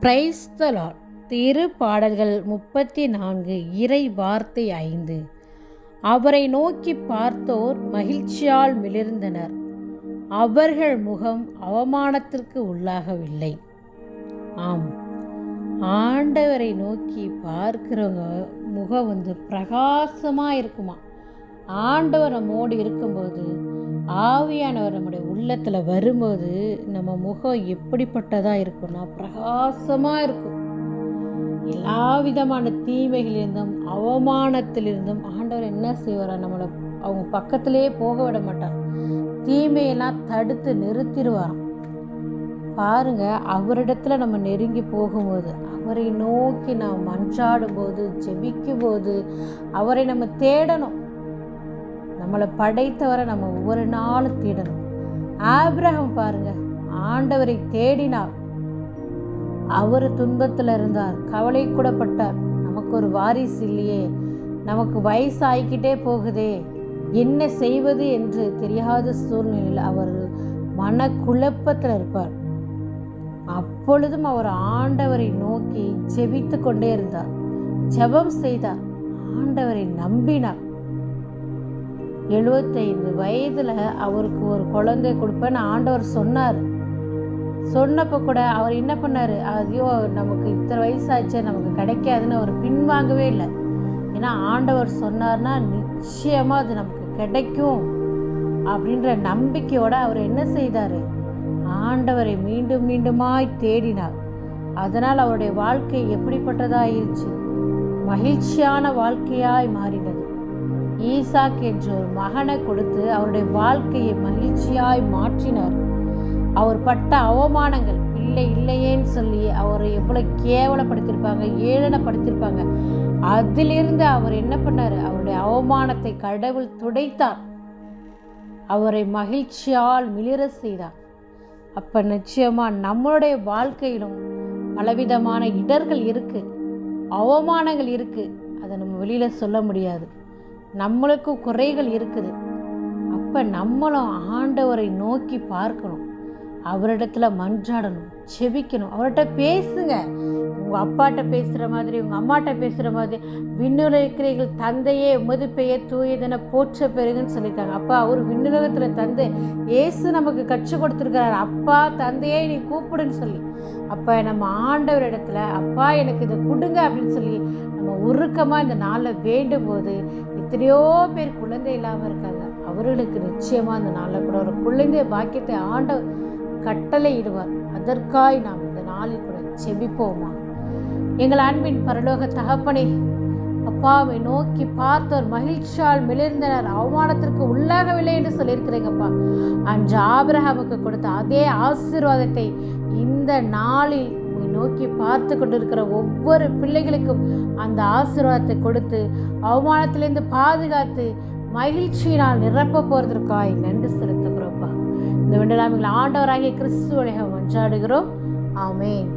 பிரைஸ்தலால் திரு பாடல்கள் முப்பத்தி நான்கு இறை வார்த்தை ஐந்து. அவரை நோக்கி பார்த்தோர் மகிழ்ச்சியால் மிளிர்ந்தனர். அவர்கள் முகம் அவமானத்திற்கு உள்ளாகவில்லை. ஆம். ஆண்டவரை நோக்கி பார்க்கிறவங்க முகம் வந்து பிரகாசமாக இருக்குமா ஆண்டவர் நம்மோடு இருக்கும்போது ஆவியானவர் நம்முடைய உள்ளத்தில் வரும்போது நம்ம முகம் எப்படிப்பட்டதாக இருக்கும்னா பிரகாசமாக இருக்கும். எல்லா விதமான தீமைகளிலிருந்தும் அவமானத்திலிருந்தும் ஆண்டவர் என்ன செய்வாரா? நம்மளை அவங்க பக்கத்திலேயே போக விட மாட்டார். தீமையெல்லாம் தடுத்து நிறுத்திடுவாராம். பாருங்க அவரிடத்துல நம்ம நெருங்கி போகும்போது அவரை நோக்கி நாம் மன்றாடும் போது ஜெபிக்கும் போது அவரை நம்ம தேடணும். நம்மளை படைத்தவரை நம்ம ஒவ்வொரு நாளும் தேடணும். ஆப்ரஹம் பாருங்க ஆண்டவரை தேடினார். அவர் துன்பத்தில் இருந்தார் கவலை கூடப்பட்டார் நமக்கு ஒரு வாரிசு இல்லையே நமக்கு வயசு ஆகிக்கிட்டே போகுதே என்ன செய்வது என்று தெரியாத சூழ்நிலையில் அவர் மன குழப்பத்தில் இருப்பார். அப்பொழுதும் அவர் ஆண்டவரை நோக்கி ஜெபித்து கொண்டே இருந்தார். ஜெபம் செய்தார் ஆண்டவரை நம்பினார். எழுபத்தைந்து வயதில் அவருக்கு ஒரு குழந்தை கொடுப்பேன்னு ஆண்டவர் சொன்னார். சொன்னப்போ கூட அவர் என்ன பண்ணார்? அதையோ நமக்கு இத்தனை வயசாச்சே நமக்கு கிடைக்காதுன்னு அவர் பின்வாங்கவே இல்லை. ஏன்னா ஆண்டவர் சொன்னார்னா நிச்சயமாக அது நமக்கு கிடைக்கும் அப்படின்ற நம்பிக்கையோடு அவர் என்ன செய்தார்? ஆண்டவரை மீண்டும் மீண்டுமாய் தேடினார். அதனால் அவருடைய வாழ்க்கை எப்படிப்பட்டதாயிருச்சு? மகிழ்ச்சியான வாழ்க்கையாய் மாறினது. ஈசாக் என்ற ஒரு மகனை கொடுத்து அவருடைய வாழ்க்கையை மகிழ்ச்சியாய் மாற்றினார். அவர் பட்ட அவமானங்கள் பிள்ளை இல்லையேன்னு சொல்லி அவரை எவ்வளோ கேவலப்படுத்தியிருப்பாங்க ஏழனப்படுத்தியிருப்பாங்க அதிலிருந்து அவர் என்ன பண்ணார்? அவருடைய அவமானத்தை கடவுள் துடைத்தார். அவரை மகிழ்ச்சியால் மிளிர செய்தார். அப்போ நிச்சயமாக நம்மளுடைய வாழ்க்கையிலும் பலவிதமான இடர்கள் இருக்குது அவமானங்கள் இருக்குது அதை நம்ம வெளியில் சொல்ல முடியாது. நம்மளுக்கும் குறைகள் இருக்குது. அப்போ நம்மளும் ஆண்டவரை நோக்கி பார்க்கணும். அவரிடத்துல மன்றாடணும் செபிக்கணும். அவர்கிட்ட பேசுங்க. உங்கள் அப்பாட்ட பேசுகிற மாதிரி உங்கள் அம்மாட்ட பேசுகிற மாதிரி விண்ணுல இருக்கிறீர்கள் தந்தையே உமது பெயர் தூயதென போற்ற பெருகுன்னு சொல்லியிருக்காங்க. அப்பா அவர் விண்ணுலகத்தில் தந்தை ஏசு நமக்கு கற்றுக் கொடுத்துருக்கிறார். அப்பா தந்தையே நீ கூப்பிடுன்னு சொல்லி. அப்போ நம்ம ஆண்டவர் இடத்துல அப்பா எனக்கு இதை கொடுங்க அப்படின்னு சொல்லி நம்ம உருக்கமாக இந்த நாளில் வேண்டும் போது எத்தனையோ பேர் குழந்தை இல்லாமல் இருக்காங்க. அவர்களுக்கு நிச்சயமாக இந்த நாளில் கூட ஒரு குழந்தை பாக்கியத்தை ஆண்டவர் கட்டளை இடுவார் அதற்காய் நாம் இந்த நாளில் கூட செபிப்போமா எங்கள் அன்பின் பரலோக தகப்பனே அப்பாவை நோக்கி பார்த்தோர் மகிழ்ச்சியால் மிளிர்ந்தனர். அவமானத்திற்கு உள்ளாகவில்லை என்று சொல்லியிருக்கிறீங்கப்பா அன்று ஆபிரஹாமுக்கு கொடுத்த அதே ஆசீர்வாதத்தை இந்த நாளில் நோக்கி பார்த்து கொண்டிருக்கிற ஒவ்வொரு பிள்ளைகளுக்கும் அந்த ஆசீர்வாதத்தை கொடுத்து அவமானத்திலிருந்து பாதுகாத்து மகிழ்ச்சியினால் நிரப்ப போறதற்காய் நன்றி செலுத்துகிறோம்ப்பா இந்த விண்டலாமிகள் ஆண்டவராகிய கிறிஸ்துவனை மன்றாடுகிறோம் ஆமேன்.